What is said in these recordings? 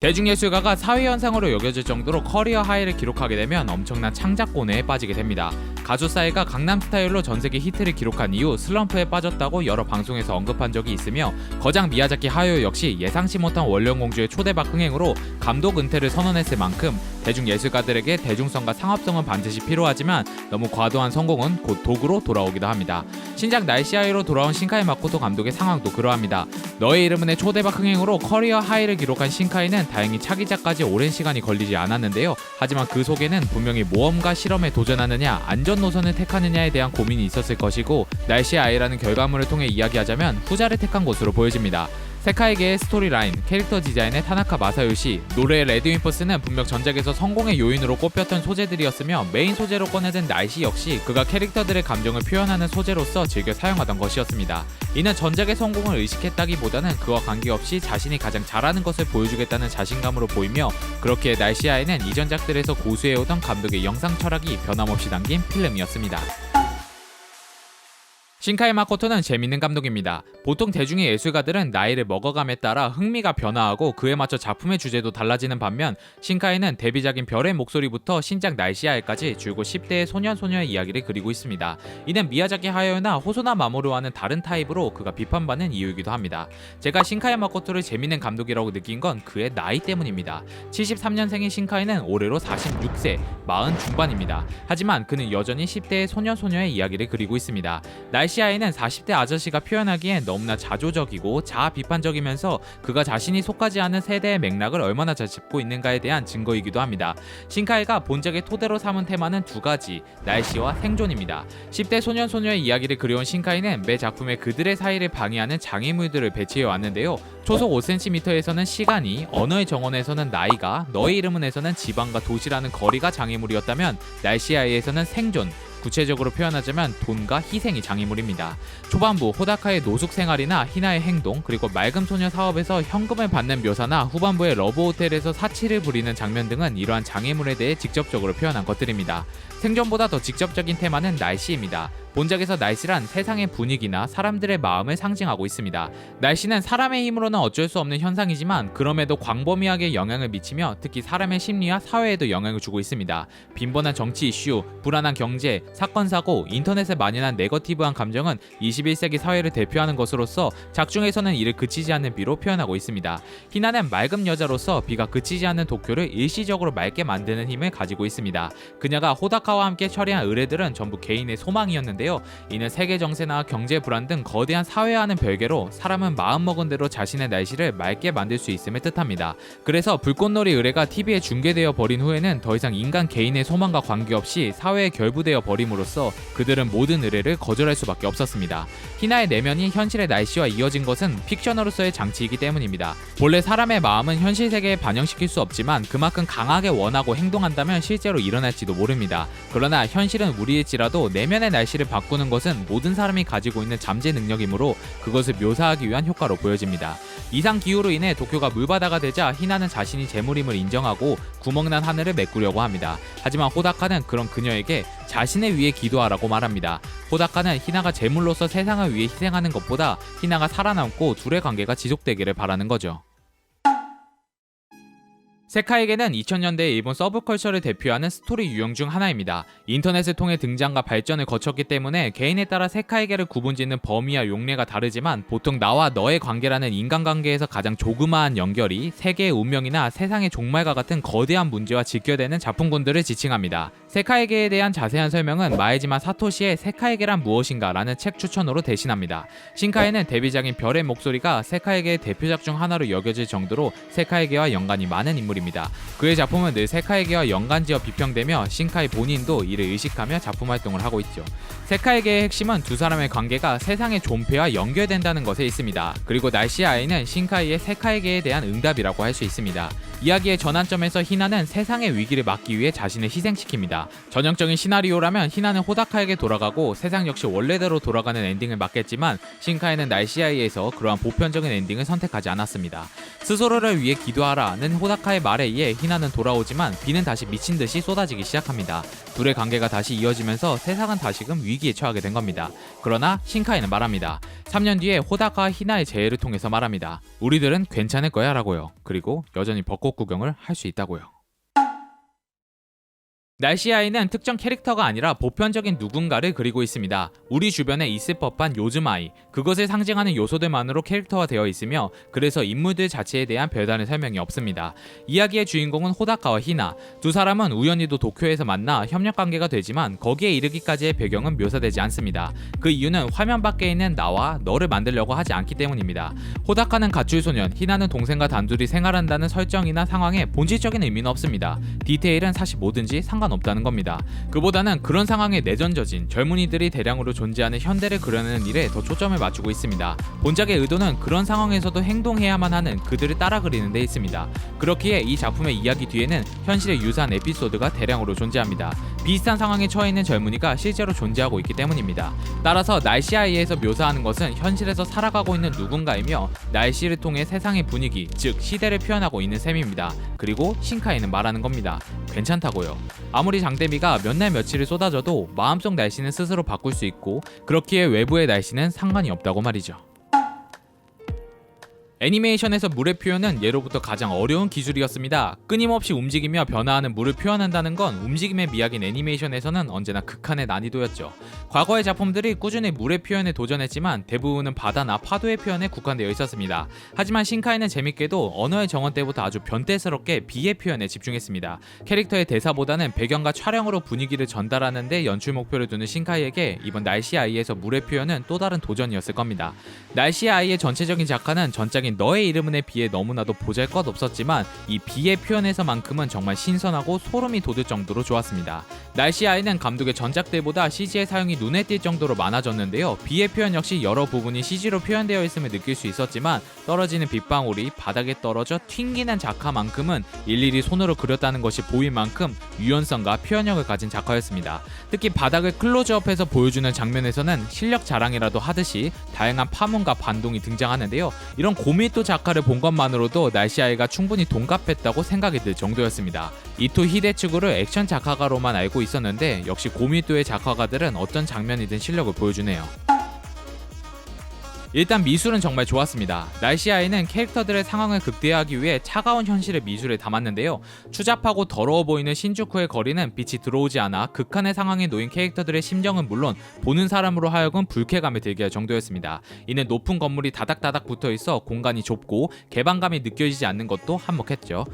대중예술가가 사회현상으로 여겨질 정도로 커리어 하이를 기록하게 되면 엄청난 창작고뇌에 빠지게 됩니다. 가수사이가 강남스타일로 전세계 히트를 기록한 이후 슬럼프에 빠졌다고 여러 방송에서 언급한 적이 있으며 거장 미야자키 하요 역시 예상치 못한 원령공주의 초대박 흥행으로 감독 은퇴를 선언했을 만큼 대중예술가들에게 대중성과 상업성은 반드시 필요하지만 너무 과도한 성공은 곧 도구로 돌아오기도 합니다. 신작 날씨아이로 돌아온 신카이 마코토 감독의 상황도 그러합니다. 너의 이름은의 초대박 흥행으로 커리어 하이를 기록한 신카이는 다행히 차기작까지 오랜 시간이 걸리지 않았는데요. 하지만 그 속에는 분명히 모험과 실험에 도전하느냐 안전 노선을 택하느냐에 대한 고민이 있었을 것이고 날씨의 아이라는 결과물을 통해 이야기하자면 후자를 택한 것으로 보여집니다. 세카이계의 스토리 라인, 캐릭터 디자인의 타나카 마사요시, 노래의 레드 윈퍼스는 분명 전작에서 성공의 요인으로 꼽혔던 소재들이었으며 메인 소재로 꺼내든 날씨 역시 그가 캐릭터들의 감정을 표현하는 소재로서 즐겨 사용하던 것이었습니다. 이는 전작의 성공을 의식했다기보다는 그와 관계없이 자신이 가장 잘하는 것을 보여주겠다는 자신감으로 보이며 그렇게 날씨아에는 이전작들에서 고수해오던 감독의 영상 철학이 변함없이 담긴 필름이었습니다. 신카이 마코토는 재밌는 감독입니다. 보통 대중의 예술가들은 나이를 먹어감에 따라 흥미가 변화하고 그에 맞춰 작품의 주제도 달라지는 반면 신카이는 데뷔작인 별의 목소리부터 신작 날씨아에까지 줄곧 10대의 소년 소녀의 이야기를 그리고 있습니다. 이는 미야자키 하야오나 호소나 마모루와는 다른 타입으로 그가 비판받는 이유이기도 합니다. 제가 신카이 마코토를 재밌는 감독이라고 느낀 건 그의 나이 때문입니다. 73년생인 신카이는 올해로 46세, 40 중반입니다. 하지만 그는 여전히 10대의 소년 소녀의 이야기를 그리고 있습니다. 날씨 아이는 40대 아저씨가 표현하기엔 너무나 자조적이고 자아 비판적이면서 그가 자신이 속하지 않은 세대의 맥락을 얼마나 잘 짚고 있는가에 대한 증거이기도 합니다. 신카이가 본작의 토대로 삼은 테마는 두 가지, 날씨와 생존입니다. 10대 소년 소녀의 이야기를 그려온 신카이는 매 작품에 그들의 사이를 방해하는 장애물들을 배치해 왔는데요. 초속 5cm에서는 시간이, 언어의 정원에서는 나이가, 너의 이름은에서는 지방과 도시라는 거리가 장애물이었다면 날씨아이에서는 생존, 구체적으로 표현하자면 돈과 희생이 장애물입니다. 초반부 호다카의 노숙 생활이나 희나의 행동 그리고 맑음 소녀 사업에서 현금을 받는 묘사나 후반부의 러브 호텔에서 사치를 부리는 장면 등은 이러한 장애물에 대해 직접적으로 표현한 것들입니다. 생존보다 더 직접적인 테마는 날씨입니다. 본작에서 날씨란 세상의 분위기나 사람들의 마음을 상징하고 있습니다. 날씨는 사람의 힘으로는 어쩔 수 없는 현상이지만 그럼에도 광범위하게 영향을 미치며 특히 사람의 심리와 사회에도 영향을 주고 있습니다. 빈번한 정치 이슈, 불안한 경제, 사건 사고, 인터넷에 만연한 네거티브한 감정은 21세기 사회를 대표하는 것으로서 작중에서는 이를 그치지 않는 비로 표현하고 있습니다. 희나는 맑은 여자로서 비가 그치지 않는 도쿄를 일시적으로 맑게 만드는 힘을 가지고 있습니다. 그녀가 호다카와 함께 처리한 의뢰들은 전부 개인의 소망이었는데 요. 이는 세계 정세나 경제 불안 등 거대한 사회와는 별개로 사람은 마음먹은 대로 자신의 날씨를 맑게 만들 수 있음을 뜻합니다. 그래서 불꽃놀이 의뢰가 TV에 중계되어 버린 후에는 더 이상 인간 개인의 소망과 관계없이 사회에 결부되어 버림으로써 그들은 모든 의뢰를 거절할 수밖에 없었습니다. 희나의 내면이 현실의 날씨와 이어진 것은 픽션으로서의 장치이기 때문입니다. 본래 사람의 마음은 현실 세계에 반영시킬 수 없지만 그만큼 강하게 원하고 행동한다면 실제로 일어날지도 모릅니다. 그러나 현실은 우리일지라도 내면의 날씨를 바꾸는 것은 모든 사람이 가지고 있는 잠재 능력이므로 그것을 묘사하기 위한 효과로 보여집니다. 이상 기후로 인해 도쿄가 물바다가 되자 희나는 자신이 재물임을 인정하고 구멍난 하늘을 메꾸려고 합니다. 하지만 호다카는 그런 그녀에게 자신을 위해 기도하라고 말합니다. 호다카는 희나가 재물로서 세상을 위해 희생하는 것보다 희나가 살아남고 둘의 관계가 지속되기를 바라는 거죠. 세카에게는 2000년대 일본 서브컬처를 대표하는 스토리 유형 중 하나입니다. 인터넷을 통해 등장과 발전을 거쳤기 때문에 개인에 따라 세카에게를 구분짓는 범위와 용례가 다르지만 보통 나와 너의 관계라는 인간관계에서 가장 조그마한 연결이 세계의 운명이나 세상의 종말과 같은 거대한 문제와 직결되는 작품군들을 지칭합니다. 세카에게에 대한 자세한 설명은 마에지마 사토시의 세카에게란 무엇인가 라는 책 추천으로 대신합니다. 신카에는 데뷔작인 별의 목소리가 세카에게의 대표작 중 하나로 여겨질 정도로 세카에게와 연관이 많은 인물입니다. 그의 작품은 늘 세카에게와 연관지어 비평되며 신카이 본인도 이를 의식하며 작품 활동을 하고 있죠. 세카에게의 핵심은 두 사람의 관계가 세상의 존폐와 연결된다는 것에 있습니다. 그리고 날씨 아이는 신카이의 세카에게에 대한 응답이라고 할 수 있습니다. 이야기의 전환점에서 희나는 세상의 위기를 막기 위해 자신을 희생시킵니다. 있습니다. 전형적인 시나리오라면 히나는 호다카에게 돌아가고 세상 역시 원래대로 돌아가는 엔딩을 맞겠지만 신카이는 날씨아이에서 그러한 보편적인 엔딩을 선택하지 않았습니다. 스스로를 위해 기도하라는 호다카의 말에 의해 히나는 돌아오지만 비는 다시 미친 듯이 쏟아지기 시작합니다. 둘의 관계가 다시 이어지면서 세상은 다시금 위기에 처하게 된 겁니다. 그러나 신카이는 말합니다. 3년 뒤에 호다카와 히나의 재해를 통해서 말합니다. 우리들은 괜찮을 거야 라고요. 그리고 여전히 벚꽃 구경을 할 수 있다고요. 날씨 아이는 특정 캐릭터가 아니라 보편적인 누군가를 그리고 있습니다. 우리 주변에 있을 법한 요즘 아이, 그것을 상징하는 요소들만으로 캐릭터화 되어 있으며 그래서 인물들 자체에 대한 별다른 설명이 없습니다. 이야기의 주인공은 호다카와 히나, 두 사람은 우연히도 도쿄에서 만나 협력 관계가 되지만 거기에 이르기까지의 배경은 묘사되지 않습니다. 그 이유는 화면 밖에 있는 나와 너를 만들려고 하지 않기 때문입니다. 호다카는 가출 소년, 히나는 동생과 단둘이 생활한다는 설정이나 상황에 본질적인 의미는 없습니다. 디테일은 사실 뭐든지 상관 없다는 겁니다. 그보다는 그런 상황에 내전져진 젊은이들이 대량으로 존재하는 현대를 그려내는 일에 더 초점을 맞추고 있습니다. 본작의 의도는 그런 상황에서도 행동해야만 하는 그들을 따라 그리는 데 있습니다. 그렇기에 이 작품의 이야기 뒤에는 현실에 유사한 에피소드가 대량으로 존재합니다. 비슷한 상황에 처해 있는 젊은이가 실제로 존재하고 있기 때문입니다. 따라서 날씨 아이에서 묘사하는 것은 현실에서 살아가고 있는 누군가이며 날씨를 통해 세상의 분위기, 즉 시대를 표현하고 있는 셈입니다. 그리고 신카이는 말하는 겁니다. 괜찮다고요. 아무리 장대비가 몇 날 며칠을 쏟아져도 마음속 날씨는 스스로 바꿀 수 있고 그렇기에 외부의 날씨는 상관이 없다고 말이죠. 애니메이션에서 물의 표현은 예로부터 가장 어려운 기술이었습니다. 끊임없이 움직이며 변화하는 물을 표현한다는 건 움직임의 미학인 애니메이션에서는 언제나 극한의 난이도였죠. 과거의 작품들이 꾸준히 물의 표현에 도전했지만 대부분은 바다나 파도의 표현에 국한되어 있었습니다. 하지만 신카이는 재밌게도 언어의 정원 때부터 아주 변태스럽게 비의 표현에 집중했습니다. 캐릭터의 대사보다는 배경과 촬영으로 분위기를 전달하는 데 연출 목표를 두는 신카이에게 이번 날씨 아이에서 물의 표현은 또 다른 도전이었을 겁니다. 날씨 아이의 전체적인 작화는 전작인 너의 이름은에 비해 너무나도 보잘것없었지만 이 비의 표현에서만큼은 정말 신선하고 소름이 돋을 정도로 좋았습니다. 날씨 아이는 감독의 전작들보다 CG의 사용이 눈에 띌 정도로 많아졌는데요. 비의 표현 역시 여러 부분이 CG로 표현되어 있음을 느낄 수 있었지만 떨어지는 빗방울이 바닥에 떨어져 튕기는 작화만큼은 일일이 손으로 그렸다는 것이 보일 만큼 유연성과 표현력을 가진 작화였습니다. 특히 바닥을 클로즈업해서 보여주는 장면에서는 실력 자랑이라도 하듯이 다양한 파문과 반동이 등장하는데요. 이런 고 밀도 작화를 본 것만으로도 날씨아이가 충분히 동갑했다고 생각이 들 정도였습니다. 이토 히데츠구를 액션 작화가로만 알고 있었는데 역시 고밀도의 작화가들은 어떤 장면이든 실력을 보여주네요. 일단 미술은 정말 좋았습니다. 날씨아이는 캐릭터들의 상황을 극대화하기 위해 차가운 현실의 미술에 담았는데요. 추잡하고 더러워 보이는 신주쿠의 거리는 빛이 들어오지 않아 극한의 상황에 놓인 캐릭터들의 심정은 물론 보는 사람으로 하여금 불쾌감을 들게 할 정도였습니다. 이는 높은 건물이 다닥다닥 붙어 있어 공간이 좁고 개방감이 느껴지지 않는 것도 한몫했죠.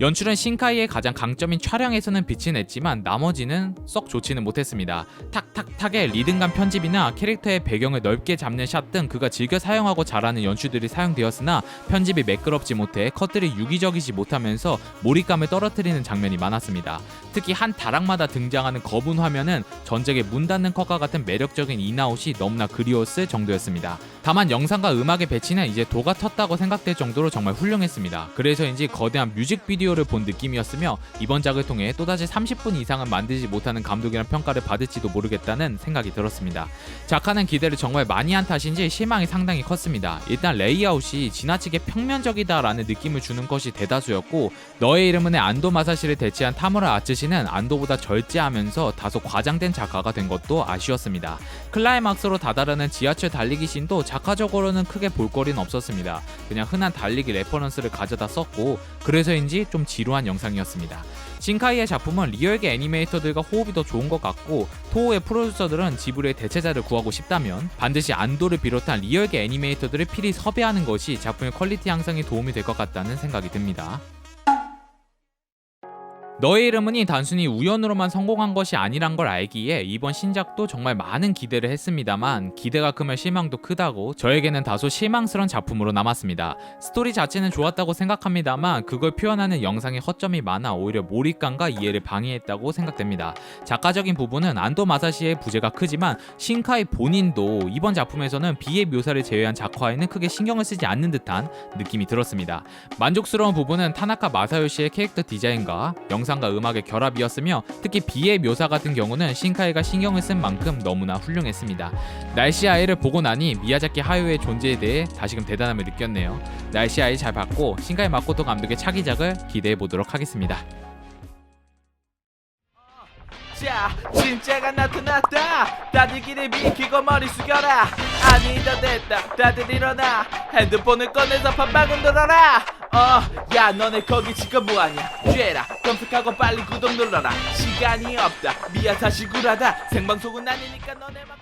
연출은 신카이의 가장 강점인 촬영에서는 빛이 냈지만 나머지는 썩 좋지는 못했습니다. 탁탁탁의 리듬감 편집이나 캐릭터의 배경을 넓게 잡는 샷 등 그가 즐겨 사용하고 잘하는 연출들이 사용되었으나 편집이 매끄럽지 못해 컷들이 유기적이지 못하면서 몰입감을 떨어뜨리는 장면이 많았습니다. 특히 한 다락마다 등장하는 거분 화면은 전작의 문 닫는 컷과 같은 매력적인 인아웃이 너무나 그리웠을 정도였습니다. 다만 영상과 음악의 배치는 이제 도가 텄다고 생각될 정도로 정말 훌륭했습니다. 그래서인지 거대한 뮤직비디오를 본 느낌이었으며 이번 작을 통해 또다시 30분 이상은 만들지 못하는 감독이란 평가를 받을지도 모르겠다는 생각이 들었습니다. 작가는 기대를 정말 많이 한 탓인지 실망이 상당히 컸습니다. 일단 레이아웃이 지나치게 평면적이다라는 느낌을 주는 것이 대다수였고 너의 이름은 안도 마사시를 대체한 타무라 아츠시는 안도보다 절제하면서 다소 과장된 작가가 된 것도 아쉬웠습니다. 클라이막스로 다다르는 지하철 달리기 씬도 작화적으로는 크게 볼거리는 없었습니다. 그냥 흔한 달리기 레퍼런스를 가져다 썼고 그래서인지 좀 지루한 영상이었습니다. 신카이의 작품은 리얼계 애니메이터들과 호흡이 더 좋은 것 같고 토호의 프로듀서들은 지브리의 대체자를 구하고 싶다면 반드시 안도를 비롯한 리얼계 애니메이터들을 필히 섭외하는 것이 작품의 퀄리티 향상에 도움이 될 것 같다는 생각이 듭니다. 너의 이름은이 단순히 우연으로만 성공한 것이 아니란 걸 알기에 이번 신작도 정말 많은 기대를 했습니다만 기대가 크면 실망도 크다고 저에게는 다소 실망스러운 작품으로 남았습니다. 스토리 자체는 좋았다고 생각합니다만 그걸 표현하는 영상에 허점이 많아 오히려 몰입감과 이해를 방해했다고 생각됩니다. 작가적인 부분은 안도 마사시의 부재가 크지만 신카이 본인도 이번 작품에서는 비의 묘사를 제외한 작화에는 크게 신경을 쓰지 않는 듯한 느낌이 들었습니다. 만족스러운 부분은 타나카 마사요시의 캐릭터 디자인과 영상 영상과 음악의 결합이었으며 특히 비의 묘사 같은 경우는 신카이가 신경을 쓴 만큼 너무나 훌륭했습니다. 날씨 아이를 보고 나니 미야자키 하요의 존재에 대해 다시금 대단함을 느꼈네요. 날씨 아이 잘 봤고 신카이 마코토 감독의 차기작을 기대해 보도록 하겠습니다. 자 진짜가 나타났다 다들 길을 비키고 머리 숙여라 아니다 됐다 다들 일어나 핸드폰을 꺼내서 밥방울 들어라 어야 너네 거기 지금 뭐하냐? 죄라. 검색하고 빨리 구독 눌러라. 시간이 없다. 미야 다시 구라다. 생방송은 아니니까 너네 맞고